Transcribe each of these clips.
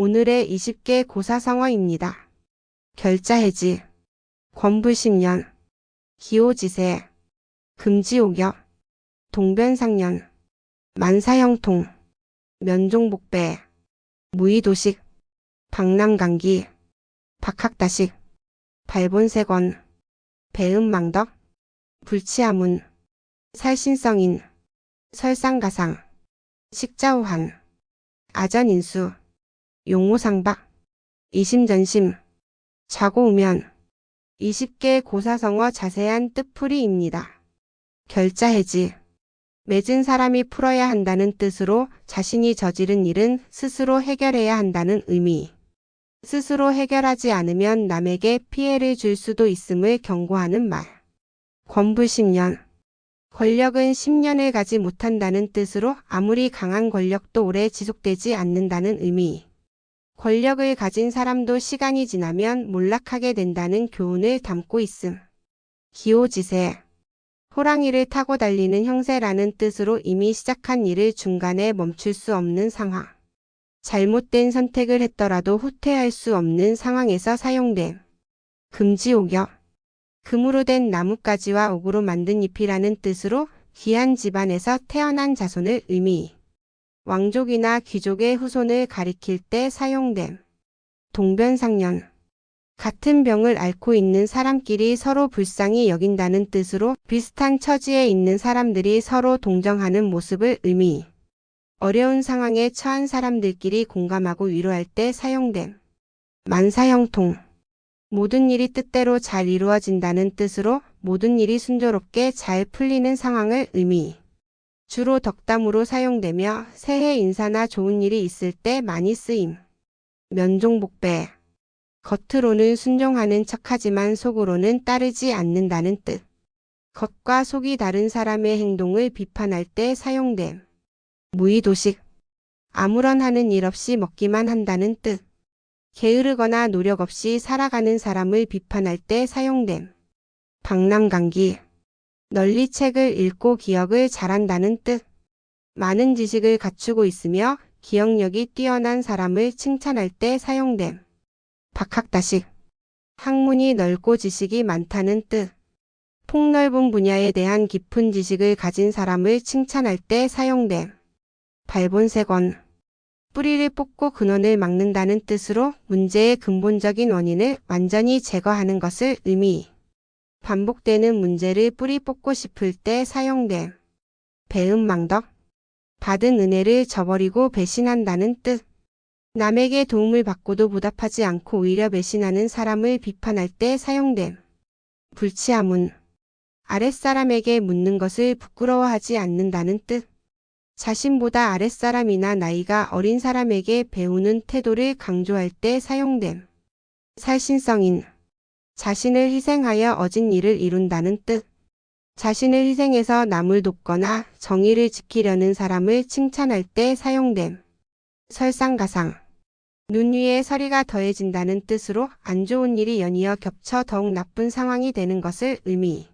오늘의 20개 고사성어입니다. 결자 해지, 권불십년, 기호지세, 금지옥역, 동변상년, 만사형통, 면종복배, 무의도식, 방랑강기, 박학다식, 발본세권, 배음망덕, 불치아문, 살신성인, 설상가상, 식자호한, 아전인수, 용모상박, 이심전심, 자고우면, 20개 고사성어 자세한 뜻풀이입니다. 결자해지, 맺은 사람이 풀어야 한다는 뜻으로 자신이 저지른 일은 스스로 해결해야 한다는 의미. 스스로 해결하지 않으면 남에게 피해를 줄 수도 있음을 경고하는 말. 권불십년. 권력은 10년을 가지 못한다는 뜻으로 아무리 강한 권력도 오래 지속되지 않는다는 의미. 권력을 가진 사람도 시간이 지나면 몰락하게 된다는 교훈을 담고 있음. 기호지세. 호랑이를 타고 달리는 형세라는 뜻으로 이미 시작한 일을 중간에 멈출 수 없는 상황. 잘못된 선택을 했더라도 후퇴할 수 없는 상황에서 사용됨. 금지옥역. 금으로 된 나뭇가지와 옥으로 만든 잎이라는 뜻으로 귀한 집안에서 태어난 자손을 의미. 왕족이나 귀족의 후손을 가리킬 때 사용됨. 동변상년. 같은 병을 앓고 있는 사람끼리 서로 불쌍히 여긴다는 뜻으로 비슷한 처지에 있는 사람들이 서로 동정하는 모습을 의미. 어려운 상황에 처한 사람들끼리 공감하고 위로할 때 사용됨. 만사형통. 모든 일이 뜻대로 잘 이루어진다는 뜻으로 모든 일이 순조롭게 잘 풀리는 상황을 의미. 주로 덕담으로 사용되며 새해 인사나 좋은 일이 있을 때 많이 쓰임. 면종복배. 겉으로는 순종하는 척하지만 속으로는 따르지 않는다는 뜻. 겉과 속이 다른 사람의 행동을 비판할 때 사용됨. 무의도식. 아무런 하는 일 없이 먹기만 한다는 뜻. 게으르거나 노력 없이 살아가는 사람을 비판할 때 사용됨. 방랑강기. 널리 책을 읽고 기억을 잘한다는 뜻. 많은 지식을 갖추고 있으며 기억력이 뛰어난 사람을 칭찬할 때 사용됨. 박학다식. 학문이 넓고 지식이 많다는 뜻. 폭넓은 분야에 대한 깊은 지식을 가진 사람을 칭찬할 때 사용됨. 발본세권. 뿌리를 뽑고 근원을 막는다는 뜻으로 문제의 근본적인 원인을 완전히 제거하는 것을 의미. 반복되는 문제를 뿌리 뽑고 싶을 때 사용됨. 배은망덕. 받은 은혜를 저버리고 배신한다는 뜻. 남에게 도움을 받고도 보답하지 않고 오히려 배신하는 사람을 비판할 때 사용됨. 불치아문. 아랫사람에게 묻는 것을 부끄러워하지 않는다는 뜻. 자신보다 아랫사람이나 나이가 어린 사람에게 배우는 태도를 강조할 때 사용됨. 살신성인. 자신을 희생하여 어진 일을 이룬다는 뜻. 자신을 희생해서 남을 돕거나 정의를 지키려는 사람을 칭찬할 때 사용됨. 설상가상. 눈 위에 서리가 더해진다는 뜻으로 안 좋은 일이 연이어 겹쳐 더욱 나쁜 상황이 되는 것을 의미.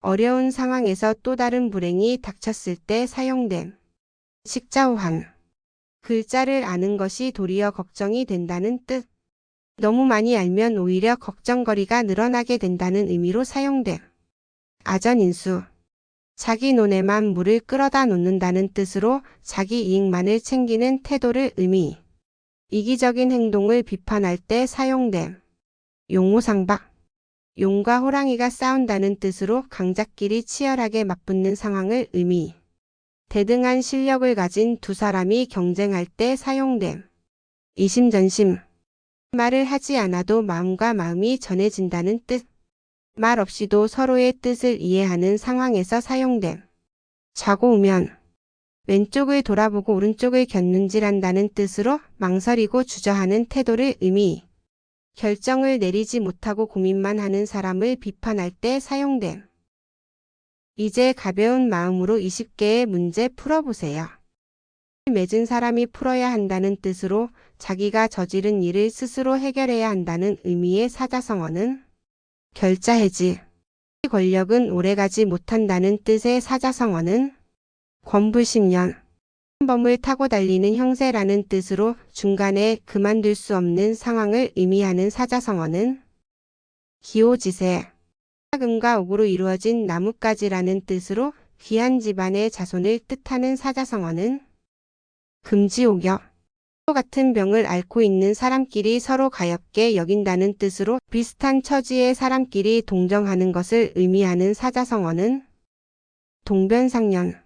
어려운 상황에서 또 다른 불행이 닥쳤을 때 사용됨. 식자호한. 글자를 아는 것이 도리어 걱정이 된다는 뜻. 너무 많이 알면 오히려 걱정거리가 늘어나게 된다는 의미로 사용됨. 아전인수. 자기 논에만 물을 끌어다 놓는다는 뜻으로 자기 이익만을 챙기는 태도를 의미. 이기적인 행동을 비판할 때 사용됨. 용모상박. 용과 호랑이가 싸운다는 뜻으로 강자끼리 치열하게 맞붙는 상황을 의미. 대등한 실력을 가진 두 사람이 경쟁할 때 사용됨. 이심전심. 말을 하지 않아도 마음과 마음이 전해진다는 뜻. 말 없이도 서로의 뜻을 이해하는 상황에서 사용됨. 자고 오면 왼쪽을 돌아보고 오른쪽을 곁눈질한다는 뜻으로 망설이고 주저하는 태도를 의미. 결정을 내리지 못하고 고민만 하는 사람을 비판할 때 사용됨. 이제 가벼운 마음으로 20개의 문제 풀어보세요. 맺은 사람이 풀어야 한다는 뜻으로 자기가 저지른 일을 스스로 해결해야 한다는 의미의 사자성어는 결자해지. 권력은 오래가지 못한다는 뜻의 사자성어는 권불십년. 범을 타고 달리는 형세라는 뜻으로 중간에 그만둘 수 없는 상황을 의미하는 사자성어는 기호지세, 금과 옥으로 이루어진 나뭇가지라는 뜻으로 귀한 집안의 자손을 뜻하는 사자성어는 금지옥여, 같은 병을 앓고 있는 사람끼리 서로 가엽게 여긴다는 뜻으로 비슷한 처지의 사람끼리 동정하는 것을 의미하는 사자성어는 동변상련,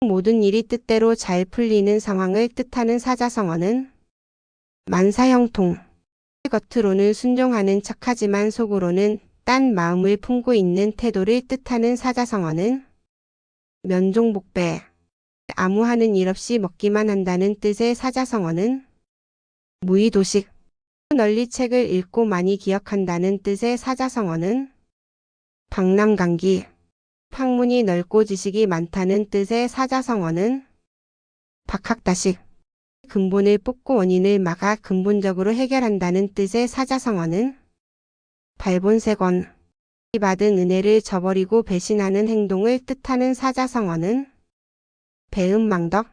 모든 일이 뜻대로 잘 풀리는 상황을 뜻하는 사자성어는 만사형통, 겉으로는 순종하는 척하지만 속으로는 딴 마음을 품고 있는 태도를 뜻하는 사자성어는 면종복배, 아무 하는 일 없이 먹기만 한다는 뜻의 사자성어는 무의도식, 널리 책을 읽고 많이 기억한다는 뜻의 사자성어는 방랑강기, 학문이 넓고 지식이 많다는 뜻의 사자성어는 박학다식, 근본을 뽑고 원인을 막아 근본적으로 해결한다는 뜻의 사자성어는 발본세권, 받은 은혜를 저버리고 배신하는 행동을 뜻하는 사자성어는 배은망덕,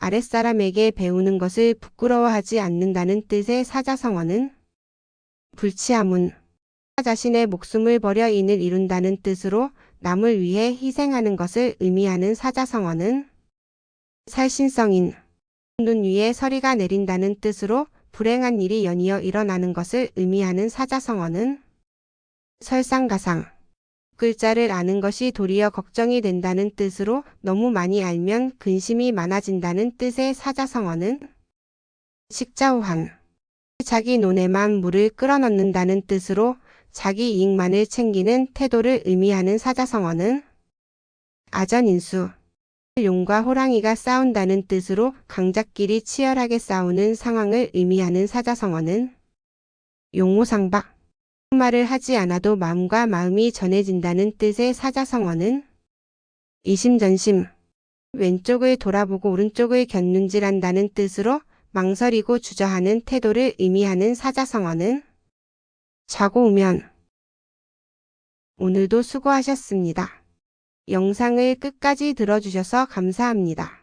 아랫사람에게 배우는 것을 부끄러워하지 않는다는 뜻의 사자성어는 불치하문, 자신의 목숨을 버려 인을 이룬다는 뜻으로 남을 위해 희생하는 것을 의미하는 사자성어는 살신성인, 눈 위에 서리가 내린다는 뜻으로 불행한 일이 연이어 일어나는 것을 의미하는 사자성어는 설상가상, 글자를 아는 것이 도리어 걱정이 된다는 뜻으로 너무 많이 알면 근심이 많아진다는 뜻의 사자성어는 식자호한, 자기 논에만 물을 끌어넣는다는 뜻으로 자기 이익만을 챙기는 태도를 의미하는 사자성어는 아전인수, 용과 호랑이가 싸운다는 뜻으로 강자끼리 치열하게 싸우는 상황을 의미하는 사자성어는 용호상박, 말을 하지 않아도 마음과 마음이 전해진다는 뜻의 사자성어는 이심전심, 왼쪽을 돌아보고 오른쪽을 곁눈질한다는 뜻으로 망설이고 주저하는 태도를 의미하는 사자성어는 자고 오면 오늘도 수고하셨습니다. 영상을 끝까지 들어주셔서 감사합니다.